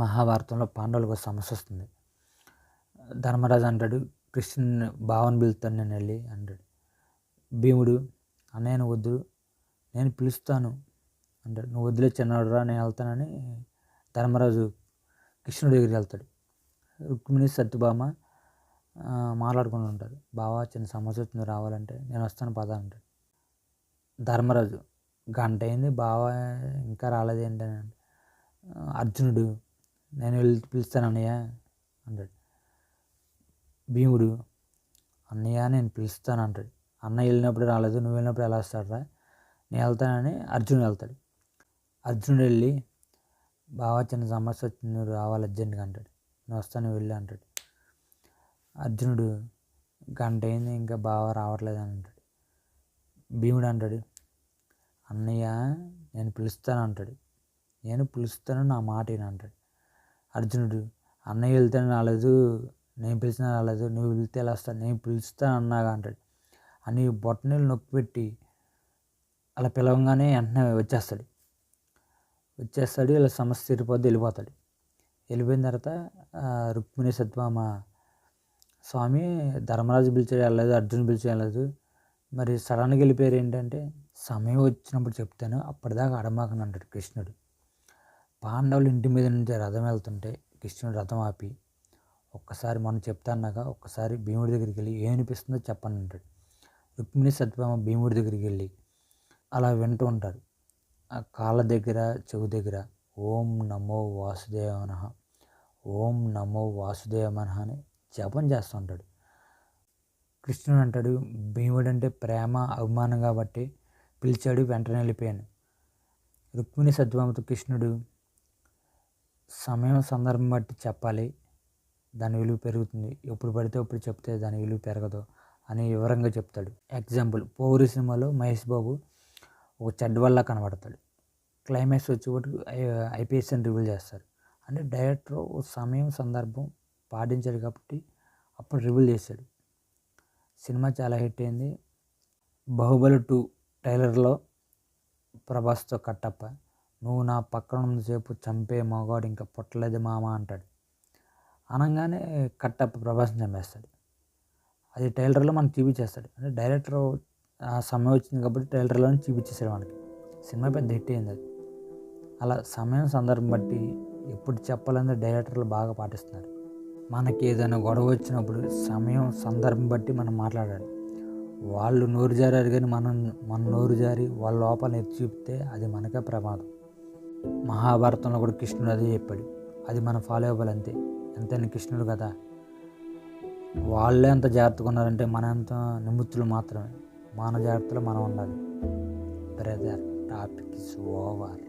మహాభారతంలో పాండవులకు ఒక సమస్య వస్తుంది. ధర్మరాజు అంటాడు కృష్ణుని భావన పిలుస్తాను నేను వెళ్ళి అంటాడు. భీముడు అన్నయ్య నువ్వు వద్దు నేను పిలుస్తాను అంటాడు. నువ్వు వదిలే చిన్నవాడురా నేను వెళ్తానని ధర్మరాజు కృష్ణుడి దగ్గరికి వెళ్తాడు. రుక్మిణి సత్యభామ మాట్లాడుకుని మాట్లాడుకుంటూ ఉంటారు బావా చిన్న సమస్య వచ్చింది రావాలంటే నేను వస్తాను పద అంటాడు. ధర్మరాజు గంట అయింది బావ ఇంకా రాలేదేంటి అని అర్జునుడు నేను వెళ్ళి పిలుస్తాను అన్నయ్య అంటాడు. భీముడు అన్నయ్య నేను పిలుస్తాను అంటాడు. అన్న వెళ్ళినప్పుడు రాలేదు నువ్వు వెళ్ళినప్పుడు ఎలా వస్తాడరా నేను వెళ్తానని అర్జునుడు వెళ్తాడు. అర్జునుడు వెళ్ళి బాగా చిన్న సమస్య వచ్చింది నువ్వు రావాలి అర్జెంట్గా అంటాడు. నేను వస్తాను వెళ్ళి అంటాడు. అర్జునుడు గంట అయింది ఇంకా బాగా రావట్లేదు అని అంటాడు. భీముడు అంటాడు అన్నయ్య నేను పిలుస్తాను అంటాడు. నేను పిలుస్తాను నా మాట అంటాడు. అర్జునుడు అన్నయ్య వెళ్తేనే రాలేదు నేను పిలిచినా రాలేదు నువ్వు వెళ్తే ఎలా వస్తాను నేను పిలుస్తాను అన్నాగా అంటాడు. అని బొట్టనీళ్ళు నొక్కి పెట్టి అలా పిలవగానే వెంటనే వచ్చేస్తాడు. వచ్చేస్తాడు ఇలా సమస్య తీరిపోద్ది వెళ్ళిపోతాడు. వెళ్ళిపోయిన తర్వాత రుక్మిణి సత్యభామ స్వామి ధర్మరాజు పిలిచాడు వెళ్ళలేదు అర్జున్ పిలిచి వెళ్ళలేదు. మరి సడన్గా వెళ్ళిపోయారు ఏంటంటే సమయం వచ్చినప్పుడు చెప్తాను అప్పటిదాకా అడమాకని అంటాడు కృష్ణుడు. పాండవులు ఇంటి మీద నుంచి రథం వెళ్తుంటే కృష్ణుడు రథం ఆపి ఒక్కసారి మనం చెప్తాన్నాక ఒక్కసారి భీముడి దగ్గరికి వెళ్ళి ఏం అనిపిస్తుందో చెప్పండి అంటాడు. రుక్మిణి సత్యభామ భీముడి దగ్గరికి వెళ్ళి అలా వింటూ ఉంటారు. ఆ కాళ్ళ దగ్గర చెవు దగ్గర ఓం నమో వాసుదేవ ఓం నమో వాసుదేవ అని జపం చేస్తుంటాడు కృష్ణుడు అంటాడు భీముడు అంటే ప్రేమ అభిమానం కాబట్టి పిలిచాడు వెంటనే వెళ్ళిపోయాను. రుక్మిణి సత్యభామతో కృష్ణుడు సమయం సందర్భం బట్టి చెప్పాలి. దాని విలువ పెరుగుతుంది. ఎప్పుడు పడితే అప్పుడు చెప్తే దాని విలువ పెరగదు అని వివరంగా చెప్తాడు. ఎగ్జాంపుల్ పౌరి సినిమాలో మహేష్ బాబు ఒక చెడ్డ వల్ల కనబడతాడు. క్లైమాక్స్ వచ్చేటప్పుడు ఐపీఎస్ అని రివీల్ చేస్తారు. అంటే డైరెక్టర్ ఓ సమయం సందర్భం పాటించాడు కాబట్టి అప్పుడు రివీల్ చేశాడు. సినిమా చాలా హిట్ అయింది. బాహుబలి టూ ట్రైలర్లో ప్రభాస్తో కట్టప్ప. నువ్వు నా పక్కన ఉన్నసేపు చంపే మగవాడు ఇంకా పుట్టలేదు మామ అంటాడు. అనగానే కట్టప్ప ప్రభాస్ని చంపేస్తాడు. అది టైలర్లో మనం చూపించేస్తాడు. అంటే డైరెక్టర్ ఆ సమయం వచ్చింది కాబట్టి టైలర్లోనే చూపించేసాడు మనకి. సినిమా పెద్ద హిట్ అయింది అది. అలా సమయం సందర్భం బట్టి ఎప్పుడు చెప్పాలని డైరెక్టర్లు బాగా పాటిస్తున్నారు. మనకి ఏదైనా గొడవ వచ్చినప్పుడు సమయం సందర్భం బట్టి మనం మాట్లాడాలి. వాళ్ళు నోరు జారారు కానీ మనం మన నోరు జారి వాళ్ళ లోపల ఎత్తి చూపితే అది మనకే ప్రమాదం. మహాభారతంలో కూడా కృష్ణుడు అదే చెప్పాడు. అది మనం ఫాలో అవ్వాలి అంతే. ఎంతైనా కృష్ణుడు కదా. వాళ్ళే అంత జాగ్రత్తగా ఉన్నారంటే మన అంత నిమిత్తులు మాత్రమే. మన జాగ్రత్తలో మనం ఉండాలి. Brother topic is over